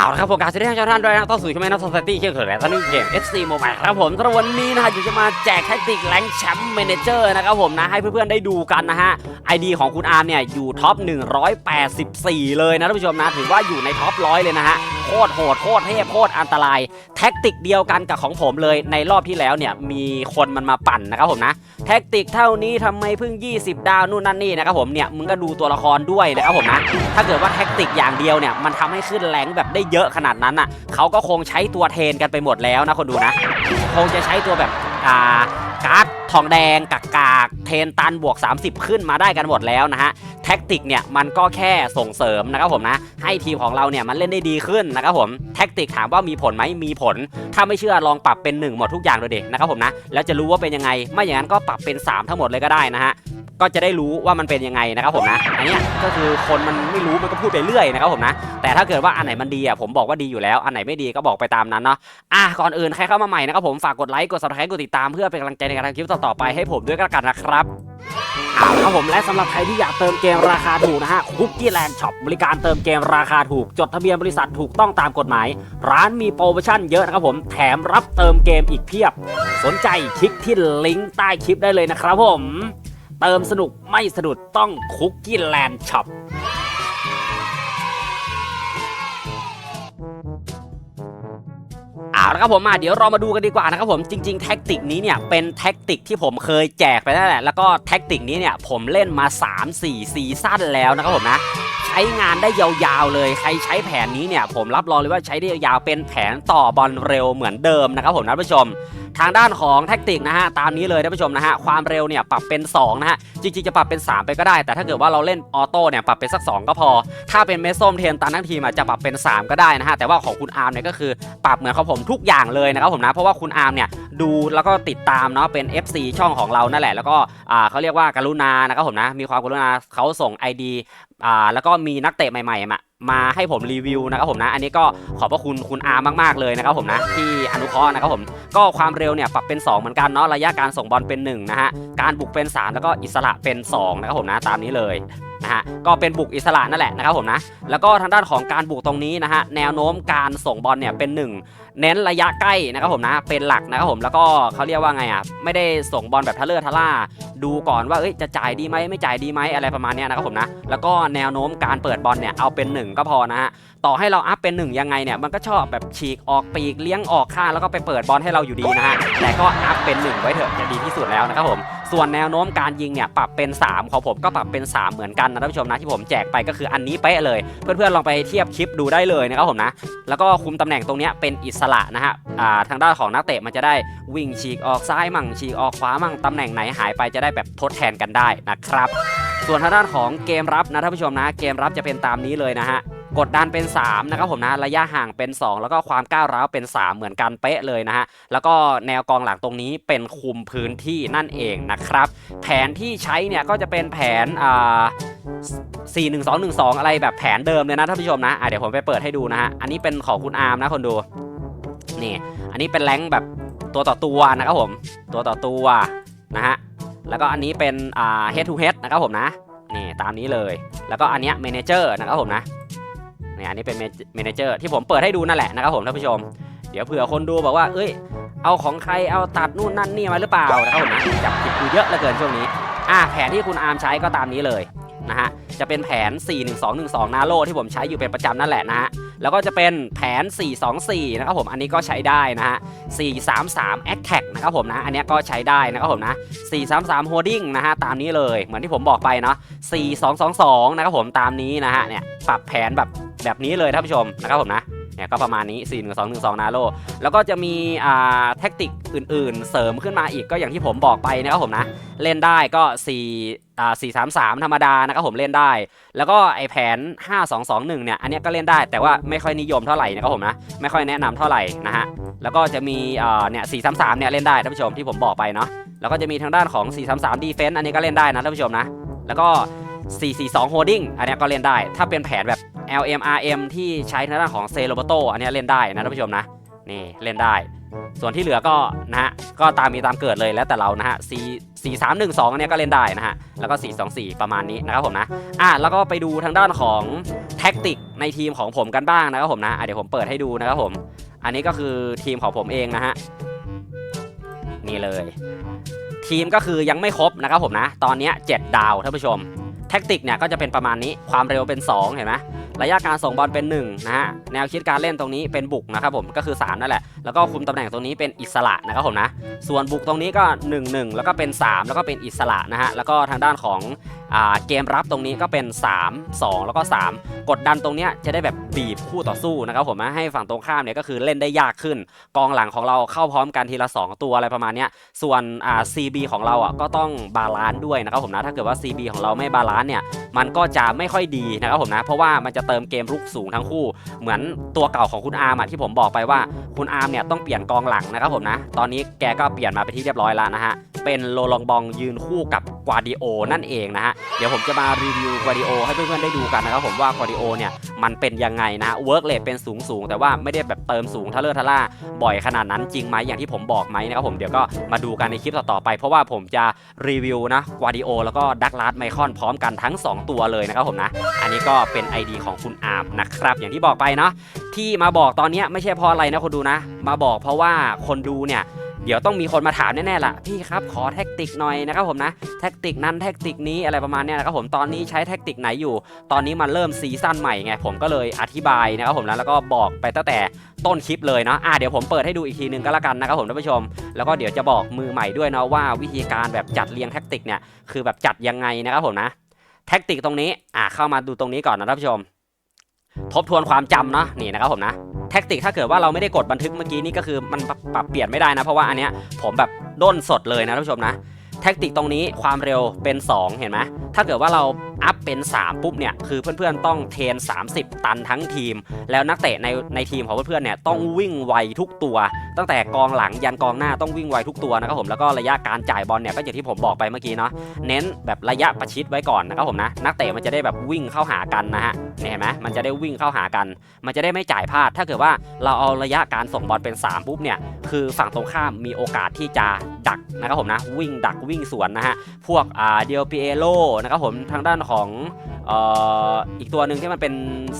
าวนะครับผมการสดงเจ้าท่านด้วยนะต้องสู่ช่องแม่นัทสตี้เชื่อเขินและตอนนี้เกม FC Mobile ครับผมสำหรับวันนี้นะฮะอยู่จะมาแจกแท็กติกแรงแชมป์เมนเจอร์นะครับผมนะให้เพื่อนๆได้ดูกันนะฮะ ID ของคุณอาร์มเนี่ยอยู่ท็อป 184 เลยนะท่านผู้ชมนะถือว่าอยู่ในท็อปร้อยเลยนะฮะโคตรโหดโคตรเทพโคตรอันตราย แท็กติกเดียวกันกับของผมเลยในรอบที่แล้วเนี่ยมีคนมันมาปั่นนะครับผมนะแท็กติกเท่านี้ทำไมเพิ่ง 20 ดาวนู่นนั่นนี่นะครับผมเนี่ยมึงก็ดูตัวละครด้วยนะครับผมนะถ้าเกิดว่าแท็กติกอย่างเดียวเนี่ยมันทำให้ขึ้นแรงแบบได้เยอะขนาดนั้นอะเขาก็คงใช้ตัวเทนกันไปหมดแล้วนะคนดูนะ คงจะใช้ตัวแบบอ่าการ์ดทองแดงกากากเทนตันบวก 30 ขึ้นมาได้กันหมดแล้วนะฮะแท็กติกเนี่ยมันก็แค่ส่งเสริมนะครับผมนะให้ทีมของเราเนี่ยมันเล่นได้ดีขึ้นนะครับผมแท็กติกถามว่ามีผลไหมมีผล ถ้าไม่เชื่อลองปรับเป็น 1 หมดทุกอย่างเลยเด็กนะครับผมนะแล้วจะรู้ว่าเป็นยังไงไม่อย่างนั้นก็ปรับเป็น 3 ทั้งหมดเลยก็ได้นะฮะ ก็จะได้รู้ว่ามันเป็นยังไงนะครับผมนะอันนี้ก็คือคนมันไม่รู้มันก็พูดไปเรื่อยนะครับผมนะแต่ถ้าเกิดว่าอันไหนมันดีอะผมบอกว่าดีอยู่แล้วอันไหนไม่ดีก็บอกไปตามนั้นเนาะอะก่อนอื่นใครเข้ามาใหม่นะครับผมฝากกดไลค์กด subscribe กดติดตามเพื่อเป็นกำลังใจในการทำคลิปต่อๆไปให้ผมด้วยกันละกันนะครับเอาครับผมและสำหรับใครที่อยากเติมเกมราคาถูกนะฮะคุกกี้แลนด์ช็อปบริการเติมเกมราคาถูก จดทะเบียนบริษัทถูกต้องตามกฎหมาย ร้านมีโปรโมชั่นเยอะนะครับผมแถมรับเติมเกมอีกเพียบ สนใจคลิกที่ลิงก์ใต้คลิปได้เลยนะครับผม เติมสนุกไม่สะดุดต้องคุกกี้แลนด์ช็อปเอาละครับผมมาเดี๋ยวเรามาดูกันดีกว่านะครับผมจริง ๆ แท็กติกนี้เนี่ยเป็นแท็กติกที่ผมเคยแจกไปนั่นแหละแล้วก็แท็กติกนี้เนี่ยผมเล่นมา 3-4ซีซั่นแล้วนะครับผมนะใช้งานได้ยาวๆเลยใครใช้แผนนี้เนี่ยผมรับรองเลยว่าใช้ได้ยาวเป็นแผนต่อบอลเร็วเหมือนเดิมนะครับผมนะท่านผู้ชม ทางด้านของแท็กติกนะฮะตามนี้เลยท่านผู้ชมนะฮะความเร็วเนี่ยปรับเป็น2นะฮะจริงๆจะปรับเป็น 3 ไปก็ได้ แต่ถ้าเกิดว่าเราเล่นออโต้เนี่ยปรับเป็นสัก 2 ก็พอ ถ้าเป็นเมสส้มเทนตันทั้งทีมอะจะปรับเป็น 3 ก็ได้นะฮะแต่ว่าของคุณอาร์มเนี่ยก็คือปรับเหมือนของผมทุกอย่างเลยนะครับผมนะเพราะว่าคุณอาร์มเนี่ยดูแล้วก็ติดตามเนาะเป็น FC ช่องของเรานั่นแหละแล้วก็อ่าเขาเรียกว่ากรุณานะครับผมนะมีความกรุณาเขาส่ง ID อ่าแล้วก็มีนักเตะใหม่ๆมา มาให้ผมรีวิวนะครับผมนะ อันนี้ก็ขอบพระคุณคุณอาร์มากๆเลยนะครับผมนะที่อนุเคราะห์นะครับผมก็ความเร็วเนี่ยปรับเป็น 2 เหมือนกันเนาะระยะการส่งบอลเป็น1นะฮะการบุกเป็น 3 แล้วก็อิสระเป็น 2 นะครับผมนะตามนี้เลยนะฮะก็เป็นบุกอิสระนั่นแหละนะครับผมนะแล้วก็ทางด้านของการบุกตรงนี้นะฮะแนวโน้มการส่งบอลเนี่ยเป็น 1 เน้นระยะใกล้นะครับผมนะเป็นหลักนะครับผมแล้วก็เขาเรียกว่าไงอะไม่ได้ส่งบอลแบบทะเลอร์ทะล่า ดูก่อนว่าเอ้ยจะจ่ายดีไหมไม่จ่ายดีไหมอะไรประมาณนี้นะครับผมนะแล้วก็แนวโน้มการเปิดบอลเนี่ยเอาเป็น 1 ก็พอนะฮะต่อให้เราอัพเป็น 1 ยังไงเนี่ยมันก็ชอบแบบฉีกออกปีกเลี้ยงออกข้างแล้วก็ไปเปิดบอลให้เราอยู่ดีนะฮะแต่ก็อัพเป็น 1 ไว้เถอะจะดีที่สุดแล้วนะครับผมส่วนแนวโน้มการยิงเนี่ยปรับเป็น 3 ของผมก็ปรับเป็น 3 เหมือนกันนะท่านผู้ชมนะที่ผมแจกไปก็คืออันนี้เป๊ะเลย เพื่อนๆลองไปเทียบคลิปดูได้เลยนะครับผมนะแล้วก็คุมตำแหน่งตรงนี้เป็นอิสระนะฮะอ่าทางด้านของนักเตะมันจะได้วิ่งฉีกออกซ้ายมั่งฉีกออกขวามั่งตำแหน่งไหนหายไปจะได้แบบทดแทนกันได้นะครับ ส่วนทางด้านของเกมรับนะท่านผู้ชมนะ เกมรับจะเป็นตามนี้เลยนะฮะกดดันเป็น 3 นะครับผมนะ ระยะห่างเป็น 2 แล้วก็ความก้าวร้าวเป็น 3 เหมือนกันเป๊ะเลยนะฮะ แล้วก็แนวกองหลังตรงนี้เป็นคุมพื้นที่นั่นเองนะครับ แผนที่ใช้เนี่ยก็จะเป็นแผนอ่า4 1 2 1 2อะไรแบบแผนเดิมเลยนะท่านผู้ชมนะอะเดี๋ยวผมไปเปิดให้ดูนะฮะ อันนี้เป็นของคุณอาร์มนะคนดู นี่ อันนี้เป็นแรงแบบตัวต่อตัวนะครับผม ตัวต่อตัวนะฮะ แล้วก็อันนี้เป็นอ่า head to head นะครับผมนะ นี่ตามนี้เลย แล้วก็อันเนี้ย manager นะครับผมนะนี่อันนี้เป็น manager ที่ผมเปิดให้ดูนั่นแหละนะครับผมท่านผู้ชม เดี๋ยวเผื่อคนดูบอกว่า เอ้ย เอาของใคร เอาตัดนู่นนั่นนี่มาหรือเปล่านะครับผมนะจับผิดดูเยอะเหลือเกินช่วงนี้ อะแผนที่คุณอาร์มใช้ก็ตามนี้เลย นะฮะ จะเป็นแผน 41212นาโลที่ผมใช้อยู่เป็นประจำนั่นแหละนะฮะ แล้วก็จะเป็นแผน 424 นะครับผม อันนี้ก็ใช้ได้นะฮะ 433 Attack นะครับผมนะ อันนี้ก็ใช้ได้นะครับผมนะ 433 Holding นะฮะ ตามนี้เลย เหมือนที่ผมบอกไปเนาะ 4222 นะครับผม ตามนี้นะฮะ เนี่ย ปรับแผนแบบแบบนี้เลยท่านผู้ชมนะครับผมนะ เนี่ยก็ประมาณนี้4 1 2 1 2นาโลแล้วก็จะมีอ่าแท็กติกอื่น ๆ เสริมขึ้นมาอีกก็อย่างที่ผมบอกไปนะครับผมนะ เล่นได้ก็ 4อ่า433 ธรรมดานะครับผมเล่นได้ แล้วก็ไอแผน 5221 เนี่ย อันนี้ก็เล่นได้แต่ว่าไม่ค่อยนิยมเท่าไหร่นะครับผมนะ ไม่ค่อยแนะนำเท่าไหร่นะฮะ แล้วก็จะมีอ่าเนี่ย433 เนี่ยเล่นได้ท่านผู้ชมที่ผมบอกไปเนาะ แล้วก็จะมีทางด้านของ 433 defense อันนี้ก็เล่นได้นะท่านผู้ชมนะ แล้วก็442 holding อันนี้ก็เล่นได้ ถ้าเป็นแผนแบบ LMRM ที่ใช้ทางด้านของเซโรโบโตอันนี้เล่นได้นะท่านผู้ชมนะนี่เล่นได้ ส่วนที่เหลือก็นะฮะก็ตามมีตามเกิดเลยแล้วแต่เรานะฮะ C 4 3 1 2อันนี้ก็เล่นได้นะฮะแล้วก็ 4 2 4 ประมาณนี้นะครับผมนะอะแล้วก็ไปดูทางด้านของแท็กติกในทีมของผมกันบ้างนะครับผมนะอะเดี๋ยวผมเปิดให้ดูนะครับผม อันนี้ก็คือทีมของผมเองนะฮะนี่เลย ทีมก็คือยังไม่ครบนะครับผมนะ ตอนนี้ 7 ดาวท่านผู้ชมแท็กติกเนี่ยก็จะเป็นประมาณนี้ความเร็วเป็น 2 เห็นไหม ระยะการส่งบอลเป็น1นะฮะแนวคิดการเล่นตรงนี้เป็นบุกนะครับผมก็คือ3นั่นแหละแล้วก็คุมตำแหน่งตรงนี้เป็นอิสระนะครับผมนะส่วนบุกตรงนี้ก็ 1 1 แล้วก็เป็น 3 แล้วก็เป็นอิสระนะฮะแล้วก็ทางด้านของ เกมรับตรงนี้ก็เป็น 3 2 แล้วก็ 3 กดดันตรงเนี้ยจะได้แบบบีบคู่ต่อสู้นะครับผมนะให้ฝั่งตรงข้ามเนี่ยก็คือเล่นได้ยากขึ้น กองหลังของเราเข้าพร้อมกันทีละ 2 ตัวอะไรประมาณเนี้ยส่วนอ่า CB ของเราอะก็ต้องบาลานซ์ด้วยนะครับผมนะถ้าเกิดว่า CB ของเราไม่บาลานซ์เนี่ยมันก็จะไม่ค่อยดีนะครับผมนะเพราะว่ามันจะเติมเกมรุกสูงทั้งคู่ เหมือนตัวเก่าของคุณอาร์มอะที่ผมบอกไปว่าคุณอาร์มเนี่ยต้องเปลี่ยนกองหลังนะครับผมนะตอนนี้แกก็เปลี่ยนมาเป็นที่เรียบร้อยแล้วนะฮะเป็นโลลองบองยืนคู่กับกวาดิโอนั่นเองนะฮะ เดี๋ยวผมจะมารีวิวกวาดิโอให้เพื่อนๆได้ดูกันนะครับผมว่ากวาดิโอเนี่ยมันเป็นยังไงนะเวิร์กเลทเป็นสูงสูงๆแต่ว่าไม่ได้แบบเติมสูงทะเลอร์ทะล่าบ่อยขนาดนั้นจริงไหมอย่างที่ผมบอกไหมนะครับผมเดี๋ยวก็มาดูกันในคลิปต่อๆไป เพราะว่าผมจะรีวิวนะกวาดิโอแล้วก็ดักลาสไมคอนพร้อมกันทั้ง 2 ตัวเลยนะครับผมนะ อันนี้ก็เป็น ID ของคุณอาร์มนะครับ อย่างที่บอกไปเนาะที่มาบอกตอนนี้ไม่ใช่เพราะอะไรนะคนดูนะ มาบอกเพราะว่าคนดูเนี่ย เดี๋ยวต้องมีคนมาถามแน่ๆล่ะพี่ครับขอแท็กติกหน่อยนะครับผมนะแท็กติกนั้นแท็กติกนี้อะไรประมาณเนี้ยนะครับผมตอนนี้ใช้แท็กติกไหนอยู่ ตอนนี้มันเริ่มซีซั่นใหม่ไงผมก็เลยอธิบายนะครับผมนะแล้วก็บอกไปตั้งแต่ต้นคลิปเลยเนาะอะเดี๋ยวผมเปิดให้ดูอีกทีนึงก็แล้วกันนะครับผมท่านผู้ชม แล้วก็เดี๋ยวจะบอกมือใหม่ด้วยเนาะว่าวิธีการแบบจัดเรียงแท็กติกเนี่ยคือแบบจัดยังไงนะครับผมนะแท็กติกตรงนี้อ่าเข้ามาดูตรงนี้ก่อนนะท่านผู้ชม ทบทวนความจำเนาะนี่นะครับผมนะแท็กติกถ้าเกิดว่าเราไม่ได้กดบันทึกเมื่อกี้นี่ก็คือมันปรับปรับเปลี่ยนไม่ได้นะ เพราะว่าอันเนี้ยผมแบบด้นสดเลยนะท่านผู้ชมนะแท็กติกตรงนี้ความเร็วเป็น 2 เห็นไหมถ้าเกิดว่าเรา อัพเป็น 3 ปุ๊บเนี่ยคือเพื่อนๆต้องเทรน 30 ตันทั้งทีม แล้วนักเตะในในทีมของเพื่อนๆเนี่ยต้องวิ่งไวทุกตัว ตั้งแต่กองหลังยันกองหน้าต้องวิ่งไวทุกตัวนะครับผมแล้วก็ระยะการจ่ายบอลเนี่ยก็อย่างที่ผมบอกไปเมื่อกี้เนาะเน้นแบบระยะประชิดไว้ก่อนนะครับผมนะนักเตะมันจะได้แบบวิ่งเข้าหากันนะฮะเห็นไหมมันจะได้วิ่งเข้าหากัน มันจะได้ไม่จ่ายพลาด ถ้าเกิดว่าเราเอาระยะการส่งบอลเป็น 3 ปุ๊บเนี่ยคือฝั่งตรงข้ามมีโอกาสที่จะดักนะครับผมนะวิ่งดักวิ่งสวนนะฮะพวกอ่าเดียเปียโลนะครับผมทางด้านของเอ่ออีกตัวหนึ่งที่มันเป็น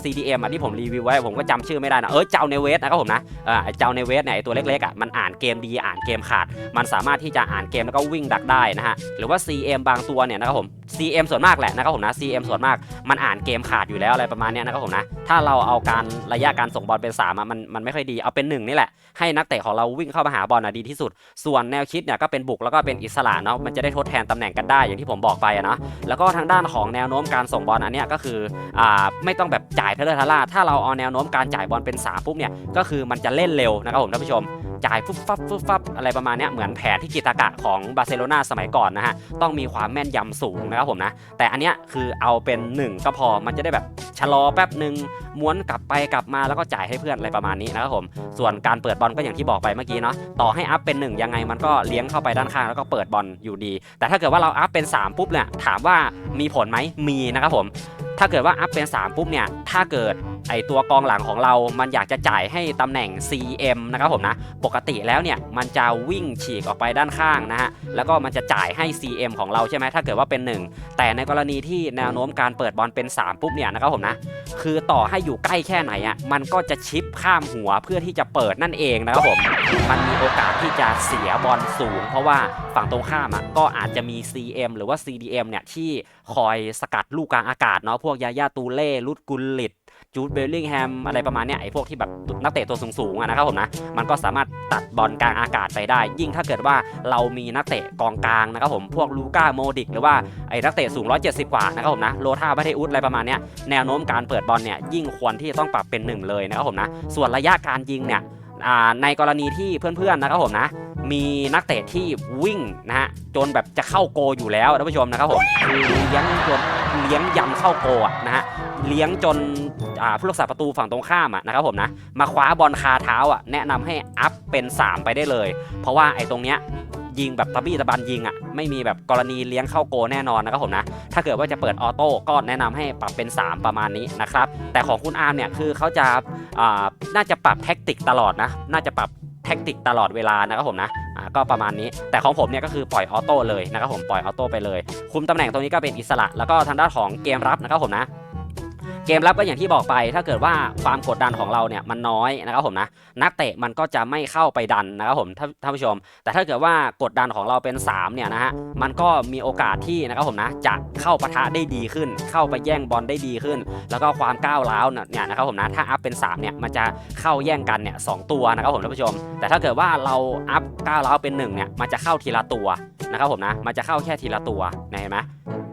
CDM อะที่ผมรีวิวไว้ผมก็จำชื่อไม่ได้นะเออเจ้าเนเวสนะครับผมนะเออไอเจ้าเนเวสเนี่ยไอตัวเล็กๆอะมันอ่านเกมดีอ่านเกมขาด มันสามารถที่จะอ่านเกมแล้วก็วิ่งดักได้นะฮะหรือว่า CM บางตัวเนี่ยนะครับผม CM ส่วนมากแหละนะครับผมนะ CM ส่วนมากมันอ่านเกมขาดอยู่แล้วอะไรประมาณเนี้ยนะครับผมนะถ้าเราเอาการระยะการส่งบอลเป็น3อะมันมันไม่ค่อยดีเอาเป็นหนึ่งนี่แหละให้นักเตะของเราวิ่งเข้ามาหาบอลน่ะดีที่สุด ส่วนแนวคิดเนี่ยก็เป็นบุกแล้วก็เป็นอิสระเนาะมันจะได้ทดแทนตำแหน่งกันได้อย่างที่ผมบอกไปอะนะแล้วก็ทางด้านของแนนวโน้มการส่งบอลอันนี้ก็คืออ่าไม่ต้องแบบจ่ายเทเลอร์ทาร่าถ้าเราเอาแนวโน้มการจ่ายบอลเป็น3ปุ๊บเนี่ยก็คือมันจะเล่นเร็วนะครับผมท่านผู้ชมจ่ายฟุบฟับฟุบฟับอะไรประมาณนี้เหมือนแผนที่กิตากะของบาร์เซโลนาสมัยก่อนนะฮะต้องมีความแม่นยำสูงนะครับผมนะแต่อันเนี้ยคือเอาเป็น 1 ก็พอมันจะได้แบบชะลอแป๊บหนึ่งม้วนกลับไปกลับมาแล้วก็จ่ายให้เพื่อนอะไรประมาณนี้นะครับผมส่วนการเปิดบอลก็อย่างที่บอกไปเมื่อกี้เนาะต่อให้อัพเป็น 1 ยังไงมันก็เลี้ยงเข้าไปด้านข้างแล้วก็เปิดบอลอยู่ดี แต่ถ้าเกิดว่าเราอัพเป็น 3 ปุ๊บเนี่ยถามว่ามีผลไหมมีนะครับผม ถ้าเกิดว่าอัพเป็น 3 ปุ๊บเนี่ย ถ้าเกิดไอตัวกองหลังของเรา มันอยากจะจ่ายให้ตำแหน่ง CM นะครับผมนะ ปกติแล้วเนี่ย มันจะวิ่งฉีกออกไปด้านข้างนะฮะ แล้วก็มันจะจ่ายให้ CM ของเราใช่ไหม ถ้าเกิดว่าเป็น 1 แต่ในกรณีที่แนวโน้มการเปิดบอลเป็น 3 ปุ๊บเนี่ยนะครับผมนะ คือต่อให้อยู่ใกล้แค่ไหนอะ มันก็จะชิปข้ามหัวเพื่อที่จะเปิดนั่นเองนะครับผม มันมีโอกาสที่จะเสียบอลสูง เพราะว่าฝั่งตรงข้ามอะ ก็อาจจะมี CM หรือว่า CDM เนี่ยที่คอยสกัดลูกกลางอากาศเนาะ พวกยาย่าตูเล่ลุดกุลลิต จูดเบลลิงแฮมอะไรประมาณเนี้ยไอ้พวกที่แบบนักเตะตัวสูงๆอะนะครับผมนะมันก็สามารถตัดบอลกลางอากาศไปได้ ยิ่งถ้าเกิดว่าเรามีนักเตะกองกลางนะครับผมพวกลูก้าโมดิกหรือว่าไอ้นักเตะสูง 170 กว่านะครับผมนะโลธาบัตเทอุสอะไรประมาณเนี้ยแนวโน้มการเปิดบอลเนี่ยยิ่งควรที่จะต้องปรับเป็นหนึ่งเลยนะครับผมนะส่วนระยะการยิงเนี่ยในกรณีที่เพื่อนๆนะครับผมนะมีนักเตะที่วิ่งนะฮะจนแบบจะเข้าโกอยู่แล้วท่านผู้ชมนะครับผมเลี้ยงจนเลี้ยงยำเข้าโกอะนะฮะ เลี้ยงจนผู้รักษาประตูฝั่งตรงข้ามะนะครับผมนะมาคว้าบอลคาเท้าอะแนะนำให้อัพเป็น 3 ไปได้เลย เพราะว่าไอ้ตรงเนี้ยยิงแบบตะบี้ตะบันยิงอะไม่มีแบบกรณีเลี้ยงเข้าโกแน่นอนนะครับผมนะถ้าเกิดว่าจะเปิดออโต้ก็แนะนำให้ปรับเป็น 3 ประมาณนี้นะครับแต่ของคุณอาร์มเนี่ยคือเขาจะน่าจะปรับแท็กติกตลอดนะ น่าจะปรับแท็กติกตลอดเวลานะครับผมนะก็ประมาณนี้ แต่ของผมเนี่ยก็คือปล่อยออโต้เลยนะครับผมปล่อยออโต้ไปเลย คุมตำแหน่งตรงนี้ก็เป็นอิสระ แล้วก็ทางด้านของเกมรับนะครับผมนะ เกมรับก็อย่างที่บอกไป ถ้าเกิดว่าความกดดันของเราเนี่ยมันน้อยนะครับผมนะนักเตะมันก็จะไม่เข้าไปดันนะครับผมท่านผู้ชม แต่ถ้าเกิดว่ากดดันของเราเป็น 3 เนี่ยนะฮะมันก็มีโอกาสที่นะครับผมนะจะเข้าปะทะได้ดีขึ้น เข้าไปแย่งบอลได้ดีขึ้น แล้วก็ความก้าวร้าวเนี่ยนะครับผมนะถ้าอัพเป็น3เนี่ยมันจะเข้าแย่งกันเนี่ยสองตัวนะครับผมท่านผู้ชม แต่ถ้าเกิดว่าเราอัพก้าวร้าวเป็น1เนี่ยมันจะเข้าทีละตัวนะครับผมนะมันจะเข้าแค่ทีละตัวเห็นไหม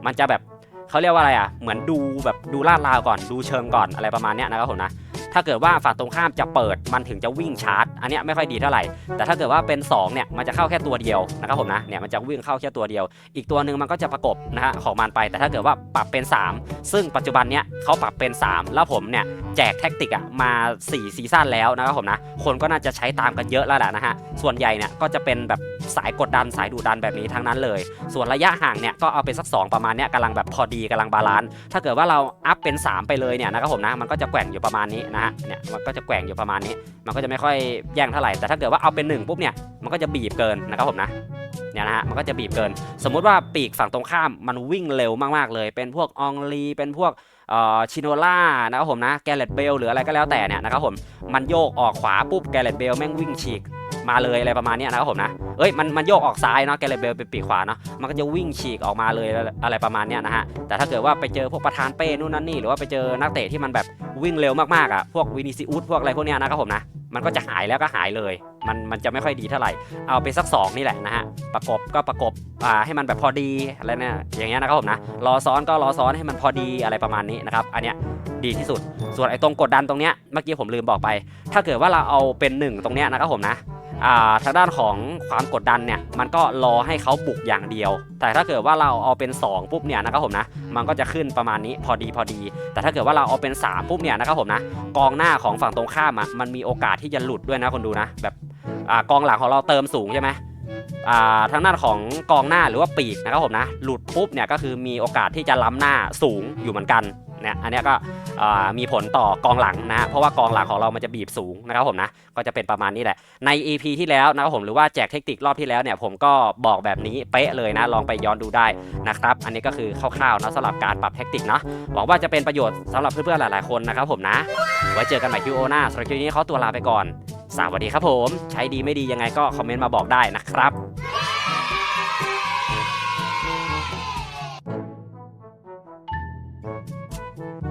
มันจะแบบ เขาเรียกว่าอะไรอะ เหมือนดูแบบดูลาดราวก่อนดูเชิงก่อนอะไรประมาณเนี้ยนะครับผมนะถ้าเกิดว่าฝั่งตรงข้ามจะเปิดมันถึงจะวิ่งชาร์จ อันนี้ไม่ค่อยดีเท่าไหร่ แต่ถ้าเกิดว่าเป็น2เนี่ยมันจะเข้าแค่ตัวเดียวนะครับผมนะเนี่ยมันจะวิ่งเข้าแค่ตัวเดียว อีกตัวหนึ่งมันก็จะประกบนะฮะของมันไป แต่ถ้าเกิดว่าปรับเป็น 3 ซึ่งปัจจุบันเนี้ยเขาปรับเป็น 3 แล้วผมเนี่ยแจกแท็กติกอะมา4ซีซั่นแล้วนะครับผมนะคนก็น่าจะใช้ตามกันเยอะแล้วแหละนะฮะส่วนใหญ่เนี่ยก็จะเป็นแบบ สายกดดันสายดุดันแบบนี้ทั้งนั้นเลย ส่วนระยะห่างเนี่ยก็เอาเป็นสัก 2 ประมาณเนี้ยกำลังแบบพอดีกำลังบาลานซ์ถ้าเกิดว่าเราอัพเป็น 3 ไปเลยเนี่ยนะครับผมนะมันก็จะแกว่งอยู่ประมาณนี้นะฮะเนี่ยมันก็จะแกว่งอยู่ประมาณนี้ มันก็จะไม่ค่อยแย่งเท่าไหร่แต่ถ้าเกิดว่าเอาเป็นหนึ่งปุ๊บเนี่ยมันก็จะบีบเกินนะครับผมนะเนี่ยนะฮะมันก็จะบีบเกิน สมมุติว่าปีกฝั่งตรงข้ามมันวิ่งเร็วมากๆเลย เป็นพวกอองลีเป็นพวกอ่อชิโนล่านะครับผมนะแกเลตเบลหรืออะไรก็แล้วแต่เนี่ยนะครับผมมันโยกออกขวาปุ๊บแกเลตเบลแม่งวิ่งฉีก มาเลยอะไรประมาณนี้นะครับผมนะเอ้ยมันมันโยกออกซ้ายเนาะแกเลเบลเป็นปีกขวาเนาะมันก็จะวิ่งฉีกออกมาเลยอะไรประมาณนี้นะฮะแต่ถ้าเกิดว่าไปเจอพวกประธานเป้นู่นนั่นนี่หรือว่าไปเจอนักเตะที่มันแบบวิ่งเร็วมากๆอะพวกวินิซิอุสพวกอะไรพวกเนี้ยนะครับผมนะมันก็จะหายแล้วก็หายเลย มันมันจะไม่ค่อยดีเท่าไหร่ เอาไปสัก 2 นี่แหละนะฮะ ประกบก็ประกบ อ่า ให้มันแบบพอดีอะไรเนี่ย อย่างเงี้ยนะครับผมนะ รอซ้อนก็รอซ้อนให้มันพอดีอะไรประมาณนี้นะครับ อันเนี้ยดีที่สุด ส่วนไอ้ตรงกดดันตรงเนี้ย เมื่อกี้ผมลืมบอกไป ถ้าเกิดว่าเราเอาเป็นหนึ่งตรงเนี้ยนะครับผมนะ ทางด้านของความกดดันเนี่ยมันก็รอให้เขาบุกอย่างเดียว แต่ถ้าเกิดว่าเราเอาเป็น 2 ปุ๊บเนี่ยนะครับผมนะมันก็จะขึ้นประมาณนี้พอดีพอดี แต่ถ้าเกิดว่าเราเอาเป็น 3 ปุ๊บเนี่ยนะครับผมนะกองหน้าของฝั่งตรงข้ามอะมันมีโอกาสที่จะหลุดด้วยนะคนดูนะแบบอกองหลังของเราเติมสูงใช่ไหมทางด้านของกองหน้าหรือว่าปีกนะครับผมนะหลุดปุ๊บเนี่ยก็คือมีโอกาสที่จะล้ำหน้าสูงอยู่เหมือนกัน นี่ยอันนี้ก็มีผลต่อกองหลังนะเพราะว่ากองหลังของเรามันจะบีบสูงนะครับผมนะก็จะเป็นประมาณนี้แหละใน EP ที่แล้วนะครับผมหรือว่าแจกเทคนิครอบที่แล้วเนี่ยผมก็บอกแบบนี้เป๊ะเลยนะลองไปย้อนดูได้นะครับอันนี้ก็คือคร่าวๆนะสำหรับการปรับเทคนิคเนาะหวังว่าจะเป็นประโยชน์สำหรับเพื่อนๆหลายๆคนนะครับผมนะ ไว้เจอกันใหม่คิวโอหน้าสำหรับคลิปนี้เขาตัวลาไปก่อนสวัสดีครับผม ใช้ดีไม่ดียังไงก็คอมเมนต์มาบอกได้นะครับ